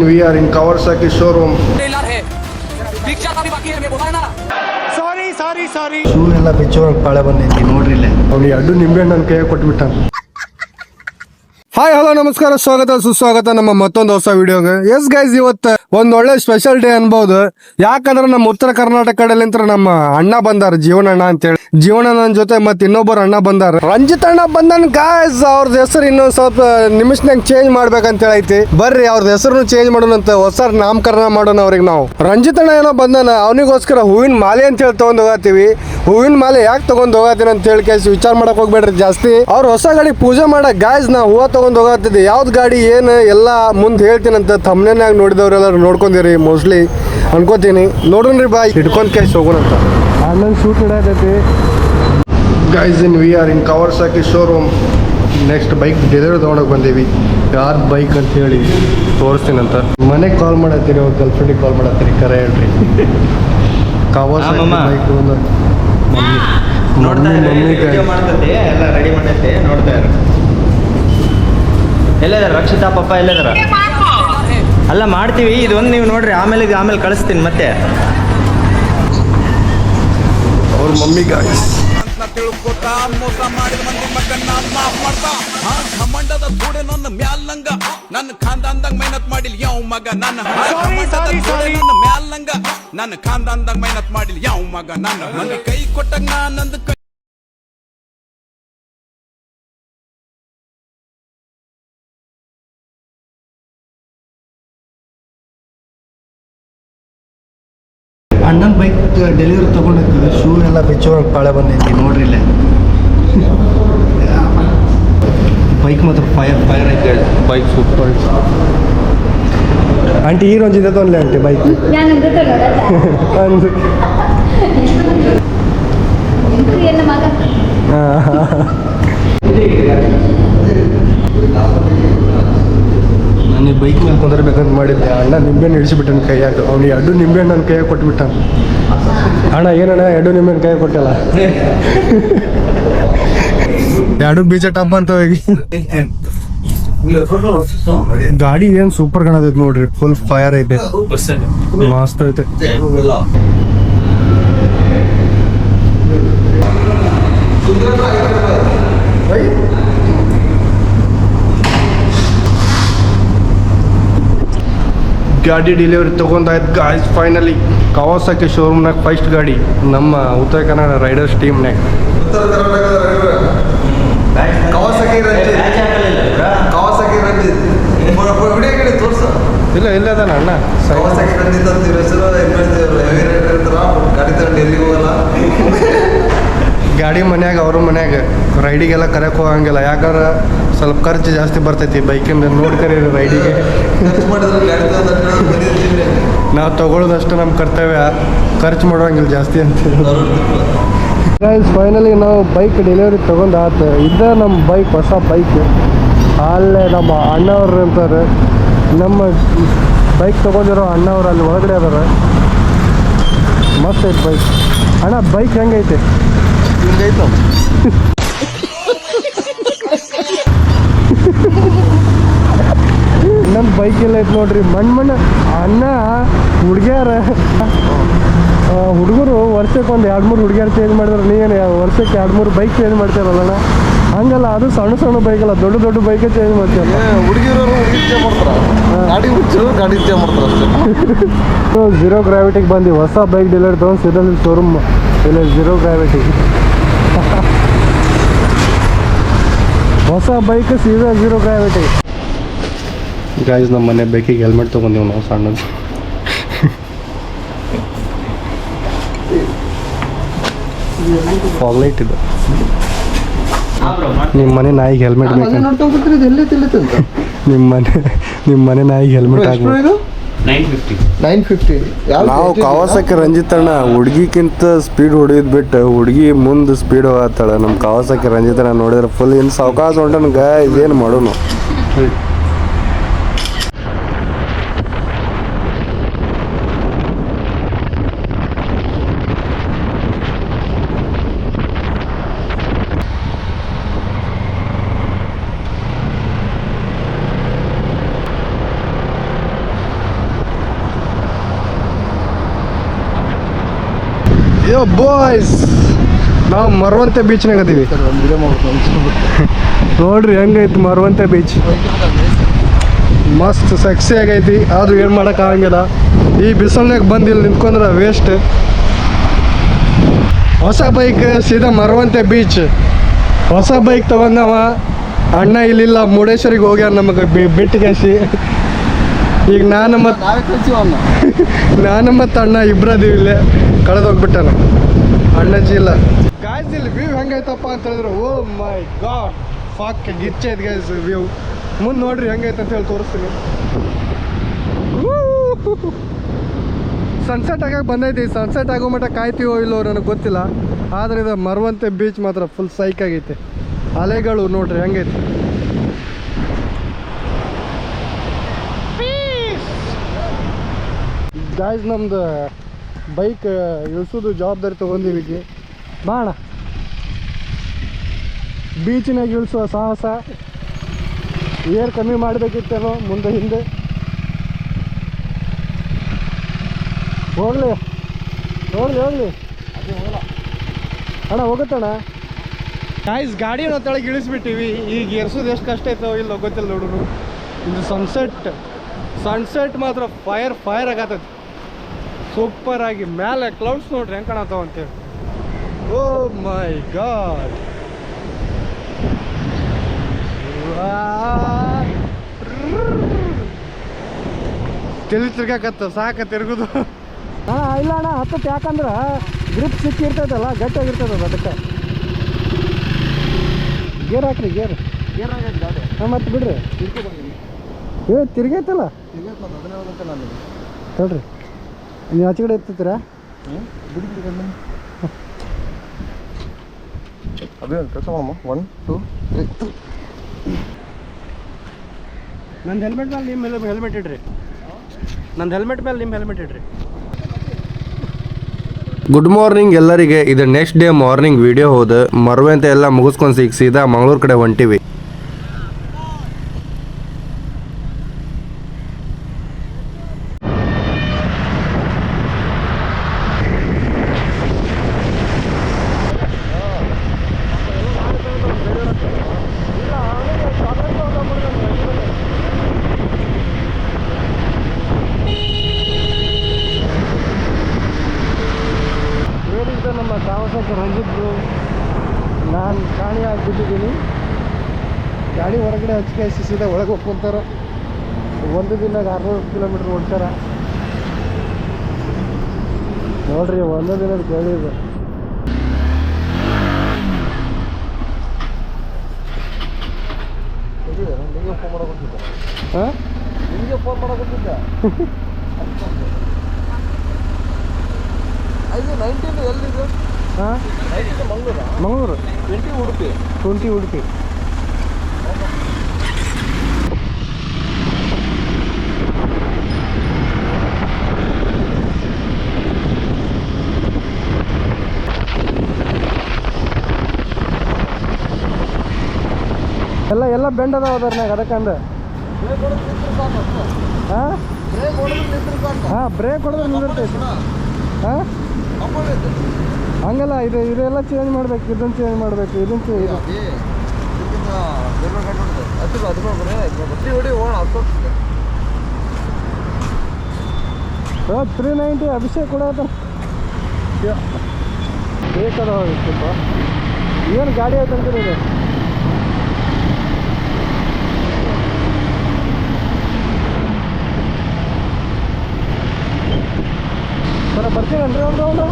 We are in Kawasaki showroom. Sorry sorry sorry shoe ಎಲ್ಲ ಬೆಚ್ಚೋರಕ್ಕೆ ಬಾಳೆ ಬಂದೈತಿ ನೋಡ್ರಿ ಇಲ್ಲೇ. ಅವ್ನಿಗೆ ಅಡ್ಡು ನಿಂಬೆ ನನ್ನ ಹಾಯ್ ಹಲೋ ನಮಸ್ಕಾರ ಸ್ವಾಗತ ಸುಸ್ವಾಗತ ನಮ್ಮ ಮತ್ತೊಂದು ಹೊಸ ವಿಡಿಯೋಗೆ. ಎಸ್ ಗೈಸ್ ಇವತ್ತು ಒಂದ್ ಒಳ್ಳೆ ಸ್ಪೆಷಲ್ ಡೇ ಅನ್ಬೋದು. ಯಾಕಂದ್ರೆ ನಮ್ಮ ಉತ್ತರ ಕರ್ನಾಟಕ ಕಡೆಲಿಂತ್ರ ನಮ್ಮ ಅಣ್ಣ ಬಂದಾರ ಜೀವನಣ್ಣ ಅಂತೇಳಿ. ಜೀವನಣ್ಣನ ಜೊತೆ ಮತ್ತೆ ಇನ್ನೊಬ್ಬರು ಅಣ್ಣ ಬಂದಾರ. ರಂಜಿತ್ ಅಣ್ಣ ಬಂದನ್ ಗಾಯ್ಸ್ ಅವ್ರದ್ದು ಹೆಸರು ಇನ್ನೊಂದ್ ಸ್ವಲ್ಪ ನಿಮಿಷನಾಗ ಚೇಂಜ್ ಮಾಡ್ಬೇಕಂತ ಹೇಳೈತಿ. ಬರ್ರಿ, ಅವ್ರದ್ ಹೆಸರು ಚೇಂಜ್ ಮಾಡೋಣಂತ ಹೊಸ ನಾಮಕರಣ ಮಾಡೋಣ ಅವ್ರಿಗೆ ನಾವು. ರಂಜಿತ್ ಅಣ್ಣ ಏನೋ ಬಂದಾನ, ಅವನಿಗೋಸ್ಕರ ಹೂವಿನ ಮಾಲೆ ಅಂತ ಹೇಳಿ ತಗೊಂಡ್ ಹೋಗತ್ತೀವಿ ಹೂವಿನ ಮಾಲೆ ಯಾಕೆ ತಗೊಂಡ್ ಹೋಗತ್ತೀನಿ ಅಂತ ಹೇಳಿ ಕೇಸಿ ವಿಚಾರ ಮಾಡಕ್ ಹೋಗ್ಬೇಡ್ರಿ ಜಾಸ್ತಿ. ಅವ್ರ ಹೊಸ ಗಾಡಿ ಪೂಜೆ ಮಾಡಕ್ ಗಾಯ್ಸ್ ನಾ ಹೂವ ತಗೊಂಡ್ ಹೋಗತ್ತಿದ್ದೆ ಯಾವ್ದು ಗಾಡಿ, ಏನು, ಎಲ್ಲ ಮುಂದೆ ಹೇಳ್ತೀನಂತ ತಮ್ಮನೇನಾಗ ನೋಡಿದವ್ರೆಲ್ಲ ನೋಡ್ಕೊಂಡಿರಿ ಮೋಸ್ಟ್ಲಿ ಅನ್ಕೋತೀನಿ. ನೋಡ್ರಿ ಬಾಯ್ ಹಿಡ್ಕೊಂಡ್ ಕೇಸ್ ಹೋಗೋಣಂತ ಅಣ್ಣನ್ shoot ನಡೆಯತೈತಿ guys in we are in Kawasaki showroom next bike delivery ತೊಗೊಂಡೋಗಿ ಬಂದೀವಿ. ಯಾರ್ ಬೈಕ್ ಅಂತ ಹೇಳಿ ತೋರಿಸ್ತೀನಂತ. ಮನೆಗೆ ಕಾಲ್ ಮಾಡತ್ತೀರಿ ಅವ್ರ ಗರ್ಲ್ ಫ್ರೆಂಡಿಗೆ ಕಾಲ್ ಮಾಡತ್ತೀರಿ ಕರೆ ಹೇಳ್ರಿ. ಕವರ್ಸಾಕಿ. ಬೈಕ್ ನೋಡ್ತಾ ಇರಿ ವಿಡಿಯೋ ಮಾಡ್ತೈತೆ ಎಲ್ಲ ರೆಡಿ ಮಾಡೈತೆ ನೋಡ್ತಾ ಇರು ಎಲ್ಲಿದಾರ? ರಕ್ಷಿತಾ ಪಪ್ಪ ಎಲ್ಲಿದಾರ? ಅಲ್ಲ ಮಾಡ್ತೀವಿ ಇದೊಂದು ನೀವು ನೋಡ್ರಿ ಆಮೇಲೆ ಆಮೇಲೆ ಕಳಿಸ್ತೀನಿ ಮತ್ತೆ. ಅವ್ರ ಮಮ್ಮಿ ಗಾಯ್ಸ್ ಅಂತ ತಿಳ್ಕೊತ ಮೋಸ ಮಾಡಿದ ಮಂದಿ ಮಗನ್ನ ಮಾಫ್ ಮಾಡ್ತಾ. ಹಾ ಘಮಂಡದ ಥೋಡೆ ನನ್ನ ಮ್ಯಾಲಂಗ. ನನ್ನ ಖಾನ್ದಾನ್ದಾಗ ಮೆಹನತ್ ಮಾಡಿಲ್ ಯಾವ ಮಗ? ನನ್ನ ಕಮಂಡದ ಥೋಡೆ ನನ್ನ ಮ್ಯಾಲಂಗ. ನನ್ನ ಖಾನ್ದಾನ್ದಾಗ ಮೆಹನತ್ ಮಾಡಿಲ್ ಯಾವ ಮಗ? ನನ್ನ ಮಂದಿ ಕೈ ಕೊಟ್ಟಂಗ ನಾ ನಂದು ಅಣ್ಣನ ಬೈಕ್ ಡೆಲಿವರಿ ತೊಗೊಂಡಿದ್ದು ಶೂ ಎಲ್ಲ ಬೆಚ್ಚೋರಕ್ಕೆ ಪಾಳೆ ಬಂದೈತಿ ನೋಡ್ರಿ ಇಲ್ಲೇ. ಬೈಕ್ ಮಾತ್ರ ಫೈರ್ ಫೈರ್ ಐತೆ ಬೈಕ್ ಸೂಪರ್ ಆಂಟಿ ಈ ರೋಜ್ ಇದೆ ತೊಂದ್ರೆ ಆಂಟಿ ಬೈಕ್ ഞാൻ ಬೈಕ್ ಮೇಲೆ ಕುಂದರ್ಬೇಕಂತ ಮಾಡಿದ್ದೆ. ಅಣ್ಣ ನಿಂಬೆ ನಿಂಬೆಹಣ್ಣು ಹಿಡಿಸಿಬಿಟ್ಟನ ಕೈಯಾಗ. ಎರಡು ನಿಂಬೆ ಹಣ್ಣು ನನ್ನ ಕೈಯಾಗ ಕೊಟ್ಬಿಟ್ಟ ಅಣ್ಣ ಏನಣ್ಣ ಎರಡು ನಿಂಬೆಹಣ್ಣು ಕೈಯಾಗ ಕೊಟ್ಟಲ್ಲ? ಎರಡು ಬೀಜ ಟಪ್ ಅಂತ ಹೋಗಿ. ಗಾಡಿ ಏನ್ ಸೂಪರ್ ಕಾಣತೈತೆ ನೋಡ್ರಿ. ಫುಲ್ ಫೈರ್ ಐತೆ. ಮಸ್ತ್ ಐತೆ. ಗಾಡಿ ಡೆಲಿವರಿ ತೊಗೊಂಡಾಯ್ತು ಗಾಯ್ಸ್ ಫೈನಲಿ ಕವಾಸಕ್ಕೆ ಶೋರೂಮ್ನಾಗ ಫಸ್ಟ್ ಗಾಡಿ ನಮ್ಮ ಉತ್ತರ ಕನ್ನಡ ರೈಡರ್ಸ್ ಟೀಮ್ನಾಗ ಕವಾಸಕಿ ರಂಜಿತ್ ತೋರ್ಸ ಇಲ್ಲ ಇಲ್ಲ ಅದಾನ ಅಣ್ಣ ಕವಾಸಕಿ ರಂಜಿತ್ ಅಂತ ಹೆಸರು ಹೆವಿ ರೈಡರ್ ಇರ್ತಾರ ಗಾಡಿ ತಗೊಂಡು ಎಲ್ಲಿಗೆ ಹೋಗಲ್ಲ ಗಾಡಿ ಮನ್ಯಾಗ, ಅವ್ರ ಮನ್ಯಾಗ ರೈಡಿಗೆಲ್ಲ ಕರೆಯಕ್ಕೆ ಹೋಗಂಗಿಲ್ಲ. ಯಾಕಂದ್ರೆ ಸ್ವಲ್ಪ ಖರ್ಚು ಜಾಸ್ತಿ ಬರ್ತೈತಿ ಬೈಕಿಂದ ನೋಡ್ತಾರೆ ರೈಡಿಗೆ. ನಾವು ತಗೊಳ್ಳೋದಷ್ಟು ನಮ್ಮ ಕರ್ತವ್ಯ. ಖರ್ಚು ಮಾಡೋಂಗಿಲ್ಲ ಜಾಸ್ತಿ ಅಂತ ಫೈನಲಿ ನಾವು ಬೈಕ್ ಡೆಲಿವರಿ ತಗೊಂಡು ಆತು. ಇದ ನಮ್ಮ ಬೈಕ್ ಹೊಸ ಬೈಕ್ ಅಲ್ಲೇ ನಮ್ಮ ಅಣ್ಣವ್ರು ಅಂತಾರೆ. ನಮ್ಮ ಬೈಕ್ ತೊಗೊಂಡಿರೋ ಅಣ್ಣವ್ರು ಅಲ್ಲಿ ಒಳಗಡೆ ಅದಾರ. ಮಸ್ತ್ ಐತೆ ಬೈಕ್ ಅಣ್ಣ ಬೈಕ್ ಹೆಂಗೈತೆ? ಹಿಂಗೈತು ನನ್ನ ಬೈಕ್ ಎಲ್ಲ ಐತೆ ನೋಡ್ರಿ. ಮಣ್ಣು ಮಣ್ಣು ಅಣ್ಣ ಹುಡುಗ್ಯಾರ. ಹುಡುಗರು ವರ್ಷಕ್ಕೆ ಒಂದು ಎರಡು ಮೂರು ಹುಡುಗಿಯರು ಚೇಂಜ್ ಮಾಡಿದ್ರೆ ನೀವೇನು ವರ್ಷಕ್ಕೆ ಎರಡು ಮೂರು ಬೈಕ್ ಚೇಂಜ್ ಮಾಡ್ತೀರಲ್ಲ ಹಂಗಲ್ಲ ಅದು ಸಣ್ಣ ಸಣ್ಣ ಬೈಕ್ ಅಲ್ಲ ದೊಡ್ಡ ದೊಡ್ಡ ಬೈಕ್ ಚೇಂಜ್ ಹುಡುಗಿರೋರು ಚೇ ಮಾಡ್ತಾರ. ಗಾಡಿ ಹುಚ್ಚರು ಗಾಡಿ ಚೇಂಜ್ ಮಾಡ್ತಾರ ಅಷ್ಟೇ. ಝೀರೋ ಗ್ರಾವಿಟಿಗೆ ಬಂದು ಹೊಸ ಬೈಕ್ ಡೀಲರ್ ತಗೊಂಡು ಸಿದ್ಧ ಶೋರೂಮ್ ಇಲ್ಲ ಜೀರೋ ಗ್ರಾವಿಟಿ ಹೊಸ ಬೈಕ್ ಸೀದಾ ಝೀರೋ ಗ್ರಾವಿಟಿ ಗಾಯ್ಸ್ ನಮ್ಮ ಮನೆ ಬೈಕಿಗೆ ಹೆಲ್ಮೆಟ್ ತೊಗೊಂಡಿವಿ ನಾವು ಸಣ್ಣದು. ಫಾಗ್ಲೈಟ್ ಇದು. ನಿಮ್ಮ ಮನೆ ನಾಯಿಗೆ ಹೆಲ್ಮೆಟ್ ಬೇಕು ನಿಮ್ಮ ಮನೆ ನಿಮ್ಮ ಮನೆ ನಾಯಿಗೆ ಹೆಲ್ಮೆಟ್ ಹಾಕ್ಬೇಕು. Nine fifty. ನಾವು ಕವಾಸಕ್ಕೆ ರಂಜಿತಣ್ಣ ಅಣ್ಣ ಹುಡುಗಿಕ್ಕಿಂತ ಸ್ಪೀಡ್ ಹೊಡಿಯೋದು ಬಿಟ್ಟು ಹುಡುಗಿ ಮುಂದೆ ಸ್ಪೀಡ್ ಹೋಗತ್ತಾಳ. ನಮ್ಮ ಕವಾಸಕ್ಕೆ ರಂಜಿತಣ್ಣ ಅಣ್ಣ ನೋಡಿದ್ರೆ ಫುಲ್ ಇನ್ನು ಸಾವಕಾಶ ಹೊಂಟನ್ಗ ಗ ಇದೇನು ಮಾಡೋನು? ಯೋ ಬಾಯ್ಸ್ ನಾವು ಮರವಂತೆ ಬೀಚ್ನಾಗ ಅದೀವಿ ನೋಡ್ರಿ ಹೆಂಗೈತಿ ಮರವಂತೆ ಬೀಚ್ ಮಸ್ತ್ ಸೆಕ್ಸಿ ಆಗೈತಿ. ಆದ್ರೂ ಏನು ಆಗಂಗಿಲ್ಲ. ಈ ಬಿಸಿಲ್ನಾಗ ಬಂದು ಇಲ್ಲಿ ನಿಂತ್ಕೊಂಡ್ರೆ ವೇಸ್ಟ್ ಹೊಸ ಬೈಕ್ ಸೀದಾ ಮರವಂತೆ ಬೀಚ್ ಹೊಸ ಬೈಕ್ ತಗೊಂಡವ. ಅಣ್ಣ ಇಲ್ಲಿಲ್ಲ ಮುರುಡೇಶ್ವರಿಗೆ ಹೋಗ್ಯಾರ ನಮಗೆ ಬಿಟ್ಟಿಗೆಸಿ ಈಗ ನಾನು ಮತ್ತು ನಾನು ಮತ್ತು ಅಣ್ಣ ಇಬ್ಬರದೀವಿ ಇಲ್ಲೇ. ಕಳೆದೋಗ್ಬಿಟ್ಟಾನ. ಅಣ್ಣಜ್ಜಿ ಇಲ್ಲ. ಗಾಯ್ಸ್ ಇಲ್ಲಿ ವ್ಯೂ ಹೆಂಗೈತಪ್ಪ ಅಂತ ಹೇಳಿದ್ರು ಓ ಮೈ ಗಾಡ್ ಫಾಕ್ ಗಿಚ್ಚೈತೆ ಗೈಸ್ ವ್ಯೂ ಮುಂದೆ ನೋಡ್ರಿ ಹೆಂಗೈತೆ ಅಂತ ಹೇಳಿ ತೋರಿಸ್ತೀನಿ. ಸನ್ಸೆಟ್ ಆಗಕ್ಕೆ ಬಂದೈತಿ. ಸನ್ಸೆಟ್ ಆಗೋ ಮಟ್ಟ ಕಾಯ್ತೀವೋ ಇಲ್ಲೋ ನನಗೆ ಗೊತ್ತಿಲ್ಲ. ಆದರೆ ಇದು ಮರವಂತೆ ಬೀಚ್ ಮಾತ್ರ ಫುಲ್ ಸೈಕ್ ಆಗೈತೆ. ಅಲೆಗಳು ನೋಡ್ರಿ ಹೆಂಗೈತೆ. ಗಾಯ್ಸ್ ನಮ್ದು ಬೈಕ್ ಇಳಿಸೋದು ಜವಾಬ್ದಾರಿ ತೊಗೊಂಡಿವಿ ಭಾಳ ಬಾಣ. ಬೀಚಿನಾಗ ಇಳಿಸುವ ಸಾಹಸ. ಏರ್ ಕಮ್ಮಿ ಮಾಡಬೇಕಿತ್ತೇನೋ ಮುಂದೆ ಹಿಂದೆ. ಹೋಗಲಿ. ಹೋಗಲಿ ಹೋಗಲಿ. ಅಣ್ಣ, ಹೋಗುತ್ತಣ್ಣ? ಗಾಯ್ಸ್ ಗಾಡಿ ನಾವು ತೆಳಗೆ ಇಳಿಸ್ಬಿಟ್ಟಿವಿ. ಈಗ ಎರ್ಸೋದು ಎಷ್ಟು ಕಷ್ಟ ಐತೋ ಇಲ್ಲೋ ಗೊತ್ತಿಲ್ಲ ನೋಡ್ರು ಇದು ಸನ್ಸೆಟ್ ಸನ್ಸೆಟ್ ಮಾತ್ರ ಫೈರ್ ಫೈರ್ ಆಗತ್ತೈತಿ ಸೂಪರ್ ಆಗಿ ಮೇಲೆ ಕ್ಲೌಡ್ಸ್ ನೋಡ್ರಿ ಹೆಂಗೆ ಕಾಣತಾವ ಅಂತೇಳಿ ಓ ಮೈ ಗಾಡ್ ತಿಳಿ ತಿರ್ಗಾಕತ್ತ ಸಾಕ ತಿರ್ಗುದು. ಹಾಂ ಇಲ್ಲ ಅಣ್ಣ ಹತ್ತತ್ತು ಯಾಕಂದ್ರೆ ಗ್ರಿಪ್ ಸಿಕ್ಕಿರ್ತೈತಲ್ಲ ಗಟ್ಟಿಯಾಗಿರ್ತದ ಅದಕ್ಕೆ. ಗೇರ್ ಹಾಕ್ರಿ ಗೇರ್ ಹಾಂ ಮತ್ತೆ ಬಿಡ್ರಿ. ಏ ತಿರ್ಗೈತಲ್ಲ? ಹೇಳ್ರಿ. ನೀವು ಆಚೆ ಕಡೆ ಎತ್ತುತ್ತೀರಾ? ಅದೇ ಕೆಲಸ ಮಾಡಮ್ಮ. ಒನ್ ಟು ತ್ರೀ ನಂದು ಹೆಲ್ಮೆಟ್ ಮೇಲೆ ನಿಮ್ಮ ಹೆಲ್ಮೆಟ್ ಇಡ್ರಿ. ನಂದು ಹೆಲ್ಮೆಟ್ ಮೇಲೆ ನಿಮ್ಮ ಹೆಲ್ಮೆಟ್ ಇಡ್ರಿ. ಗುಡ್ ಮಾರ್ನಿಂಗ್ ಎಲ್ಲರಿಗೆ. ಇದು ನೆಕ್ಸ್ಟ್ ಡೇ ಮಾರ್ನಿಂಗ್ ವಿಡಿಯೋ ಹೋದ. ಮರುವೆ ಅಂತ ಎಲ್ಲ ಮುಗಿಸ್ಕೊಂಡು ಸಿಗ್ ಸೀದಾ ಮಂಗಳೂರು ಕಡೆ ಹೊಂಟಿವಿ. ಸಾಹಸಕ ರಂಜಿತ್ರು ನಾನು ಕಾಣಿ ಆಗಿಬಿಟ್ಟಿದ್ದೀನಿ. ಗಾಡಿ ಹೊರಗಡೆ ಹಚ್ಚಿಗೆ ಸೀದಾ ಒಳಗೆ ಹೋಗ್ಕೊಂತಾರೆ. ಒಂದು ದಿನ ಆರ್ನೂರು ಕಿಲೋಮೀಟ್ರ್ ಓಡ್ತಾರ. ನೋಡ್ರಿ ಒಂದು ದಿನದ ಗಾಡಿ ಇದೆ. ನಿಮಗೆ ಫೋನ್ ಹಾಂ ನಿಮಗೆ ಫೋನ್ ಐದು ನೈನ್ಟೀನ್ ಎಲ್ಲಿದೆ? ಹಾಂ nineteen Mangaluru Mangaluru twenty Udupi twenty Udupi ಎಲ್ಲ ಎಲ್ಲ ಬೆಂಡ್ ಅದಾವ ಅದ್ರನ್ಯಾಗ ಅದಕ್ಕಂದ ಹಾಂ ಬ್ರೇಕ್ ಹೊಡೆದ್ರೆ ನಿಂತ್ರೆ ಸಾಕು ಹಾಂ ಬ್ರೇಕ್ ಹೊಡೆದ್ರೆ ನಿಂದಿರ್ತೈತಿ ಹಾಂ ಕಂಪೌಂಡ್ ಐತೆ ಹಂಗಲ್ಲ ಇದು ಇದೆಲ್ಲ ಚೇಂಜ್ ಮಾಡ್ಬೇಕು ಇದನ್ನ ಚೇಂಜ್ ಮಾಡ್ಬೇಕು ಇದನ್ನ ಚೇಂಜ್ ತ್ರೀ ನೈಂಟಿ ಅಭಿಷೇಕ್ ಕೂಡ ಬೇಕಾದ ಏನು ಗಾಡಿ ಆಯ್ತು ಅಂತೀರಿ ಇದು ಸರ ಅಂದ್ರೆ ಒಂದು ರೌಂಡು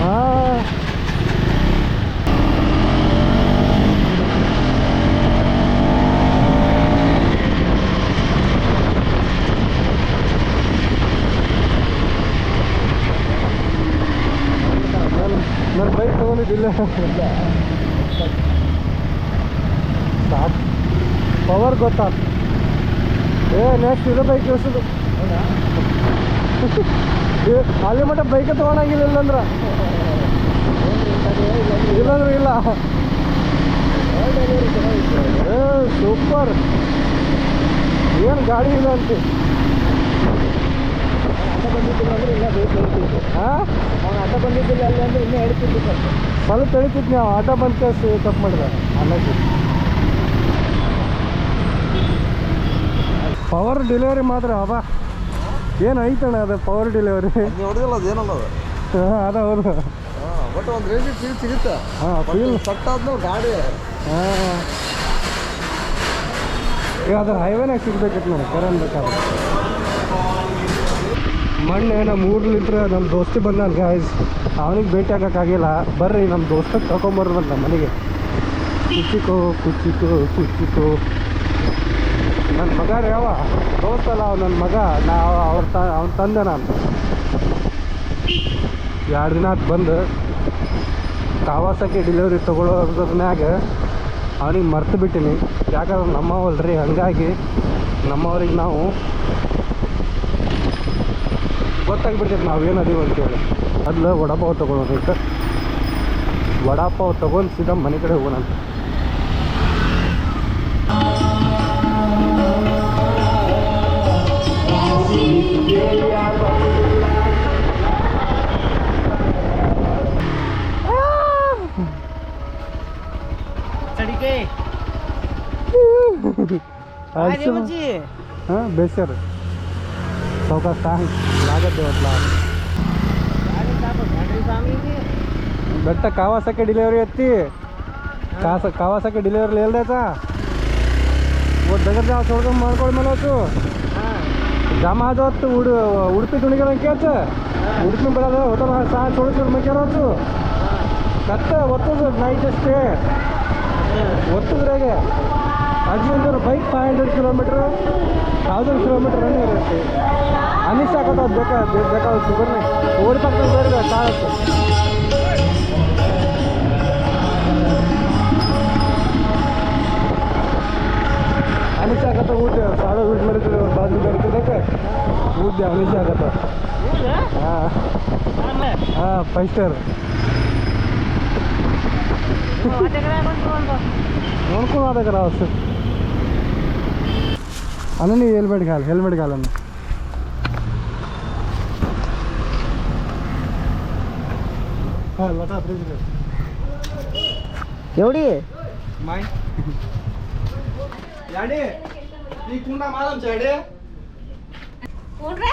ಹಾಂ ನನ್ನ ತೊಗೊಂಡಿದ್ದಿಲ್ಲ ಸಾಕು. ಪವರ್ ಗೊತ್ತಾ? ಏ ನೆಕ್ಸ್ಟ್ ಇದು ಬೈಕ್ ಇಳಿಸೋದು. ಅಲ್ಲಿ ಮಟ್ಟ ಬೈಕ್ ತಗೊಳಂಗಿಲ್ಲ ಇಲ್ಲಂದ್ರ? ಇಲ್ಲಂದ್ರೆ ಇಲ್ಲ. ಏ ಸೂಪರ್ ಏನು ಗಾಡಿ ಇಲ್ಲ ಅಂತೆ? ಹಾಂ? ಬಂದಿದ್ದಿಲ್ಲ ಅಲ್ಲಿ ಅಂದ್ರೆ ಇನ್ನೂ ಹೇಳ್ತಿದ್ದು ಸ್ವಲ್ಪ ಎಳಿತಿತ್ತು ನೀವು ಆಟೋ ಬಂದ ಕೇಸ್ ತಪ್ಪು ಮಾಡಿದ ಅನ್ನಕ್ಕೆ ಪವರ್ ಡೆಲಿವರಿ ಮಾತ್ರ ಅವ. ಏನು ಐತಣ್ಣ ಅದು ಪವರ್ ಡೆಲಿವರಿ ಹೊಡೆದಿಲ್ಲ ಅದು ಏನಲ್ಲ ಅದು? ಹಾಂ ಅದ ಹೌದು. ಬಟ್ ಒಂದು ರೇಂಜಿಗೆ ಫೀಲ್ ಸಿಗುತ್ತೆ. ಹಾಂ ಫೀಲ್ ಸಟ್ ಆದ್ಮೇಲೆ ಗಾಡಿ. ಹಾಂ. ಈಗ ಅದ್ರ ಹೈವೇನಾಗ ಸಿಗ್ಬೇಕಿತ್ತು ನನಗೆ ಕರೆ ಅನ್ಬೇಕಾದ್ರೆ ಮೊನ್ನೆ ನಮ್ಮ ಊರ್ಲಿಂತ್ರ ನಮ್ಮ ದೋಸ್ತ ಬಂದ ಗಾಯ್ಸ್ ಅವನಿಗೆ ಭೇಟಿ ಆಗೋಕ್ಕಾಗಿಲ್ಲ ಬರ್ರಿ, ನಮ್ಮ ದೋಸ್ತಕ್ಕೆ ಕರ್ಕೊಂಬರ್ರಂತ ನಮ್ಮ ಮನೆಗೆ. ಕುಚ್ಚಿಕೋ ಕುಚ್ಚಿಕೋ ಕುಚ್ಚಿಕೋ. ನನ್ನ ಮಗ ಅವ. ದೋಸ್ತಲ್ಲ ಅವ, ನನ್ನ ಮಗ. ನಾ ಅವ್ರ ತ, ಅವ್ನ ತಂದೆ ನಾನು. ಎರಡು ದಿನ ಆತು ಬಂದು. ಕಾವಾಸಕ್ಕೆ ಡೆಲಿವರಿ ತೊಗೊಳೋದ್ರನ್ಯಾಗ ಅವನಿಗೆ ಮರ್ತು ಬಿಟ್ಟಿನಿ. ಯಾಕಂದ್ರೆ ನಮ್ಮವಲ್ರಿ ಹಂಗಾಗಿ ನಮ್ಮವ್ರಿಗೆ ನಾವು ಗೊತ್ತಾಗ್ಬಿಡ್ತೈತೆ ನಾವೇನು ಅದೀವಿ ಅಂತೇಳಿ. ಅದ್ಲ ವಡಾಪಾವ್ ತೊಗೊಳೋದೈತೆ ವಡಾಪಾವ್ ತೊಗೊಂಡು ಸೀದಾ ಮನೆ ಕಡೆ ಹೋಗೋಣ ಅಂತ. हां ચોક્કસ ટાંગ લાગે છે એટલા ಬೆಟ್ಟ ಕಾವಾಸಕ್ಕೆ ಡಿಲಿವರಿ ಎತ್ತಿ. ಕಾಸ ಕಾವಾಸಕ್ಕೆ ಡಿಲಿವರಿ ಇಲ್ದೇತಾ ಒಟ್ಟು ಬೆಗರ್ ಜಾವ ಸೋಡ್ಕೊಂಡು ಮಾಡ್ಕೊಳ್ ಮೇಲೆ ಹೊತ್ತು ಜಮ ಆದತ್ತು ಉಡು ಉಡುಪಿ ತುಣಿಗಳ ಕೇಳ್ತ. ಉಡುಪಿ ಬರೋದ ಹೋಟೆಲ್ ಸಹ ಸೊಡಿಸ್ಕೊಂಡು ಮೇಕಿರೋದು ಕತ್ತೆ ಒತ್ತದ ನೈಟ್ ಅಷ್ಟೇ. ಒತ್ತದ್ರಾಗೆ ಅಜ್ಜಿ ಅಂದ್ರೆ bike five hundred kilometre thousand kilometre running ಇರುತ್ತೆ. ಅಮಿತ್ ಶಾ ಕಥೆ ಬೇಕಾ ಬೇಕಾಗುತ್ತೆ ಬನ್ನಿ ಓಡಿಪಕ್ಕ ಬೇರೆ ಕಾಣುತ್ತೆ ಅಮಿತ್ ಶಾ ಕಥೆ ಊಟ ಸಾಲ ಊಟ ಬರ್ತದೆ ಅವ್ರ ಬಾಜು ಬರ್ತದಕ್ಕೆ ಊಟ ಅಮಿತ್ ಶಾ ಕಥೆ ಹಾಂ ಹಾಂ ಫೈವ್ ಸ್ಟಾರ್ ನೋಡ್ಕೊಂಡು ಅದಕ್ಕೆ ಅಣ್ಣ ನೀವು ಹೆಲ್ಮೆಟ್ ಕಾಲ ಹೆಲ್ಮೆಟ್ ಕಾಲನ್ನು केवढी माय याडे ती कुंडा मारम झाडे कोण रे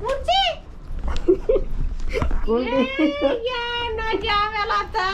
कुर्ची कोणती या ना जावेला तर